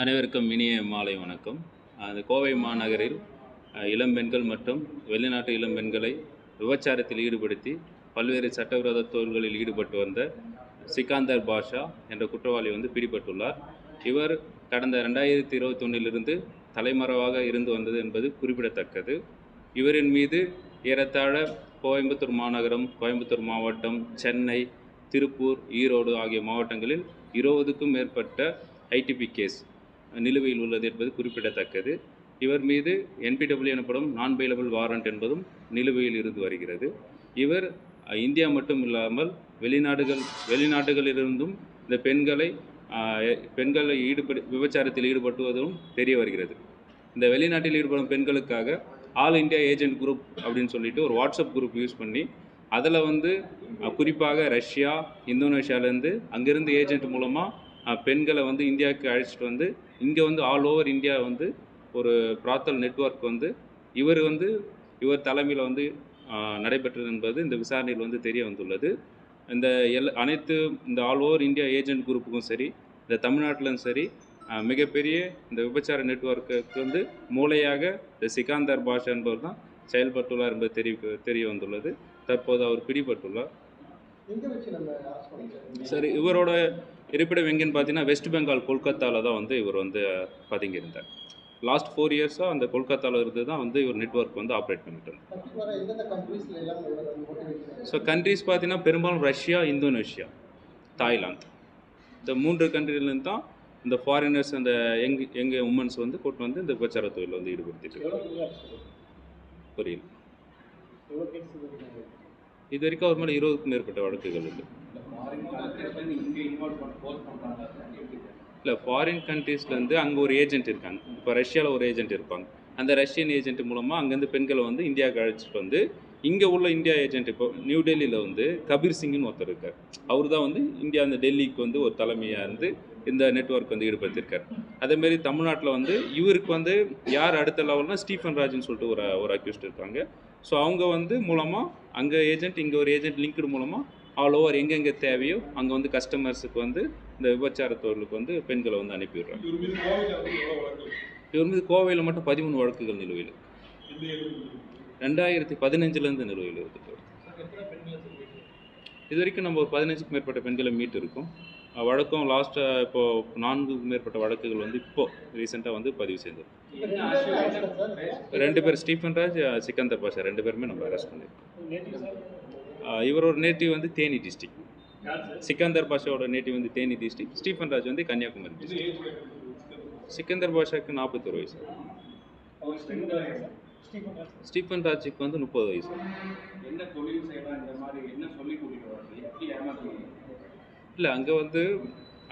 அனைவருக்கும் இனிய மாலை வணக்கம். அந்த கோவை மாநகரில் இளம்பெண்கள் மற்றும் வெளிநாட்டு இளம்பெண்களை விபச்சாரத்தில் ஈடுபடுத்தி பல்வேறு சட்டவிரோத தொழில்களில் ஈடுபட்டு வந்த சிகாந்தர் பாஷா என்ற குற்றவாளி வந்து பிடிபட்டுள்ளார். இவர் கடந்த ரெண்டாயிரத்தி இருபத்தொன்னிலிருந்து தலைமறைவாக இருந்து வந்தது என்பது குறிப்பிடத்தக்கது. இவரின் மீது ஏறத்தாழ கோயம்புத்தூர் மாநகரம் கோயம்புத்தூர் மாவட்டம் சென்னை திருப்பூர் ஈரோடு ஆகிய மாவட்டங்களில் இருபதுக்கும் மேற்பட்ட ஐடிபி கேஸ் நிலுவையில் உள்ளது என்பது குறிப்பிடத்தக்கது. இவர் மீது என்பிடபிள்யூ எனப்படும் நான் பெயிலபிள் வாரண்ட் என்பதும் நிலுவையில் இருந்து வருகிறது. இவர் இந்தியா மட்டும் இல்லாமல் வெளிநாடுகள் வெளிநாடுகளிலிருந்தும் இந்த பெண்களை பெண்களை ஈடுபடு விபச்சாரத்தில் ஈடுபட்டுவதும் தெரிய வருகிறது. இந்த வெளிநாட்டில் ஈடுபடும் பெண்களுக்காக ஆல் இந்தியா ஏஜென்ட் குரூப் அப்படின்னு சொல்லிட்டு ஒரு வாட்ஸ்அப் குரூப் யூஸ் பண்ணி அதில் வந்து குறிப்பாக ரஷ்யா இந்தோனேஷியாவிலேருந்து அங்கேருந்து ஏஜென்ட் மூலமாக பெண்களை வந்து இந்தியாவுக்கு அழைச்சிட்டு வந்து இங்கே வந்து ஆல் ஓவர் இந்தியா வந்து ஒரு பிராத்தல் நெட்வொர்க் வந்து இவர் வந்து இவர் தலைமையில் வந்து நடைபெற்றது என்பது இந்த விசாரணையில் வந்து தெரிய வந்துள்ளது. இந்த எல் அனைத்து இந்த ஆல் ஓவர் இந்தியா ஏஜென்ட் குரூப்புக்கும் சரி இந்த தமிழ்நாட்டிலும் சரி மிகப்பெரிய இந்த விபச்சார நெட்வொர்க்குக்கு வந்து மூளையாக இந்த சிகாந்தர் பாஷா என்பவர் தான் செயல்பட்டுள்ளார் என்பது தெரிய தெரிய வந்துள்ளது. தற்போது அவர் பிடிபட்டுள்ளார். சரி இவரோட இருப்பிடம் எங்கேன்னு பார்த்தீங்கன்னா வெஸ்ட் பெங்கால் கொல்கத்தாவில் தான் வந்து இவர் வந்து பதுங்கியிருந்தார். லாஸ்ட் ஃபோர் இயர்ஸாக அந்த கொல்கத்தாவில் இருந்து தான் வந்து இவர் நெட்வொர்க் வந்து ஆப்ரேட் பண்ணிட்டு இருந்தார். ஸோ கண்ட்ரிஸ் பார்த்தீங்கன்னா பெரும்பாலும் ரஷ்யா இந்தோனேஷியா தாய்லாந்து இந்த மூன்று கண்ட்ரிலேருந்து தான் இந்த ஃபாரினர்ஸ் அந்த யங் யங் உமன்ஸ் வந்து கூட்டு வந்து இந்த உபச்சார தொழில் வந்து ஈடுபடுத்திட்டு புரியல இது வரைக்கும் அவர் மேலே இருபதுக்கும் மேற்பட்ட வழக்குகள் உண்டு. இல்லை ஃபாரின் கண்ட்ரீஸ்லேருந்து அங்கே ஒரு ஏஜென்ட் இருக்காங்க. இப்போ ரஷ்யாவில் ஒரு ஏஜென்ட் இருப்பாங்க. அந்த ரஷ்யன் ஏஜென்ட் மூலமாக அங்கேருந்து பெண்களை வந்து இந்தியாவுக்கு அழைச்சிட்டு வந்து இங்கே உள்ள இந்தியா ஏஜென்ட் இப்போ நியூ டெல்லியில் வந்து கபீர் சிங்னு ஒருத்தர் இருக்கார். அவர் தான் வந்து இந்தியா அந்த டெல்லிக்கு வந்து ஒரு தலைமையாக இருந்து இந்த நெட்வொர்க் வந்து ஈடுபடுத்தியிருக்கார் அதேமாரி தமிழ்நாட்டில் வந்து இவருக்கு வந்து யார் அடுத்த லெவல்னா ஸ்டீஃபன் ராஜ்னு சொல்லிட்டு ஒரு ஒரு அக்யூஸ்ட் இருக்காங்க. ஸோ அவங்க வந்து மூலமாக அங்கே ஏஜென்ட் இங்கே ஒரு ஏஜென்ட் லிங்க்டு மூலமாக ஆல் ஓவர் எங்கெங்கே தேவையோ அங்கே வந்து கஸ்டமர்ஸுக்கு வந்து இந்த விபச்சார தொழிலுக்கு வந்து பெண்களை வந்து அனுப்பி விடுறாங்க. இவர் மீது கோவையில் மட்டும் பதிமூணு வழக்குகள் நிலுவையில் இருக்கு. ரெண்டாயிரத்தி பதினஞ்சுலேருந்து நிலுவையில் இருக்குது இது வரைக்கும் நம்ம ஒரு பதினஞ்சுக்கு மேற்பட்ட பெண்களை மீட்டு இருக்கோம் வழக்கம் லாஸ்ட்டாக இப்போ நான்குக்கு மேற்பட்ட வழக்குகள் வந்து இப்போ ரீசெண்டாக வந்து பதிவு செய்திருக்கோம் இப்ப ரெண்டு பேர் ஸ்டீஃபன் ராஜ் சிக்கந்தர் பாஷா. ரெண்டு பேருமே நம்ம அரெஸ்ட் பண்ணியிருக்கோம் இவரோட நேட்டிவ் வந்து தேனி டிஸ்ட்ரிக்ட் சிக்கந்தர் பாஷாவோட நேட்டிவ் வந்து தேனி டிஸ்ட்ரிக்ட் ஸ்டீஃபன் ராஜ் வந்து கன்னியாகுமரி டிஸ்ட்ரிக்ட் சிக்கந்தர் பாஷாவுக்கு நாற்பத்தொரு வயசு. ஸ்டீஃபன் ராஜுக்கு வந்து முப்பது வயசு. இல்லை அங்கே வந்து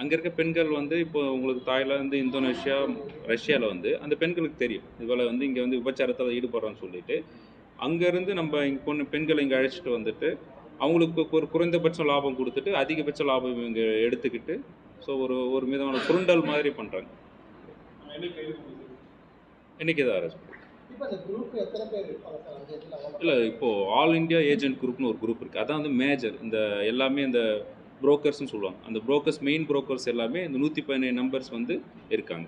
அங்கே இருக்க பெண்கள் வந்து இப்போ உங்களுக்கு தாய்லாந்து இந்தோனேஷியா ரஷ்யாவில் வந்து அந்த பெண்களுக்கு தெரியும். இதுபோல் வந்து இங்கே வந்து விபச்சாரத்தில் ஈடுபடுறோன்னு சொல்லிட்டு அங்கேருந்து நம்ம இங்கே பொண்ணு பெண்களை இங்கே அழைச்சிட்டு வந்துட்டு அவங்களுக்கு ஒரு குறைந்தபட்ச லாபம் கொடுத்துட்டு அதிகபட்ச லாபம் இங்கே எடுத்துக்கிட்டு ஸோ ஒரு ஒரு விதமான சுருண்டல் மாதிரி பண்ணுறாங்க இன்னைக்கு தான் அரசு. இல்லை இப்போது ஆல் இந்தியா ஏஜென்ட் குரூப்னு ஒரு குரூப் இருக்குது அதான் வந்து மேஜர் இந்த எல்லாமே இந்த புரோக்கர்ஸ்னு சொல்லுவாங்க. அந்த புரோக்கர்ஸ் மெயின் புரோக்கர்ஸ் எல்லாமே இந்த நூற்றி பதினேழு நம்பர்ஸ் வந்து இருக்காங்க.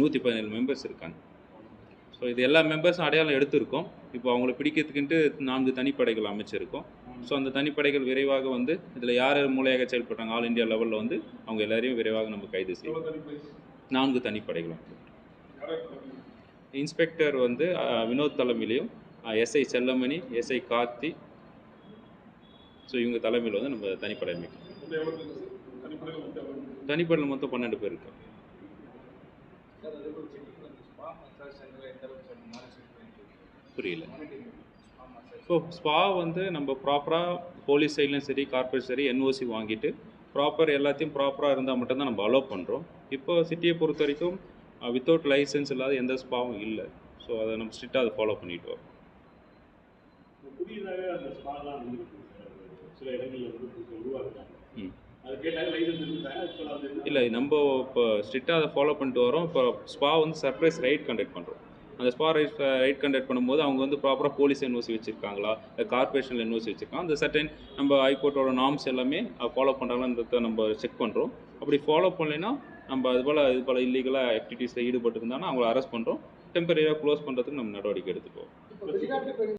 நூற்றி பதினேழு மெம்பர்ஸ் இருக்காங்க. ஸோ இது எல்லா மெம்பர்ஸும் அடையாளம் எடுத்திருக்கோம். இப்போ அவங்கள பிடிக்கிறதுக்குன்ட்டு நான்கு தனிப்படைகள் அமைச்சிருக்கோம். ஸோ அந்த தனிப்படைகள் விரைவாக வந்து இதில் யார் யார் மூலையாக செயல்பட்டாங்க ஆல் இந்தியா லெவலில் வந்து அவங்க எல்லாரையும் விரைவாக நம்ம கைது செய்வோம் நான்கு தனிப்படைகளும் இன்ஸ்பெக்டர் வந்து Vinod தலைமையிலையும் SI Sellamani SI Karthi. So இவங்க தலைமையில் வந்து நம்ம தனிப்படை அமைக்கிறோம். தனிப்படையில் மொத்தம் பன்னெண்டு பேர் இருக்காங்க. புரியல. ஸோ ஸ்பா வந்து நம்ம ப்ராப்பராக போலீஸ் சைட்லையும் சரி கார்பரேட் சரி என்ஓசி வாங்கிட்டு ப்ராப்பர் எல்லாத்தையும் ப்ராப்பராக இருந்தால் மட்டும்தான் நம்ம அலோவ் பண்ணுறோம் இப்போ சிட்டியை பொறுத்த வரைக்கும் வித்தவுட் லைசன்ஸ் இல்லாத எந்த ஸ்பாவும் இல்லை. ஸோ அதை நம்ம ஸ்ட்ரிக்டாக அதை ஃபாலோ பண்ணிட்டு வரோம். இல்லை நம்ம இப்போ ஸ்ட்ரிக்டாக அதை ஃபாலோ பண்ணிட்டு வரோம். இப்போ ஸ்பா வந்து சர்ப்ரைஸ் ரைட் கண்டக்ட் பண்ணுறோம் அந்த ஸ்பார் ரைட் ரைட் கண்டக்ட் பண்ணும்போது அவங்க வந்து ப்ராப்பராக போலீஸ் என்ஓசி வச்சுருக்காங்களா? இல்லை கார்பரேஷனில் என்ஓசி வச்சுருக்காங்க அந்த சர்டன் நம்ம ஹைகோர்ட்டோட நார்ம்ஸ் எல்லாமே ஃபாலோ பண்ணுறாங்கன்றத நம்ம செக் பண்ணுறோம் அப்படி ஃபாலோ பண்ணலைன்னா நம்ம அது போல் இது போல் இல்லீகலாக ஆக்டிவிட்டீஸில் ஈடுபட்டு இருந்தாங்கன்னா அவங்கள அரெஸ்ட் பண்ணுறோம் டெம்பரரியாக க்ளோஸ் பண்ணுறதுக்கு நம்ம நடவடிக்கை எடுத்துக்குவோம்.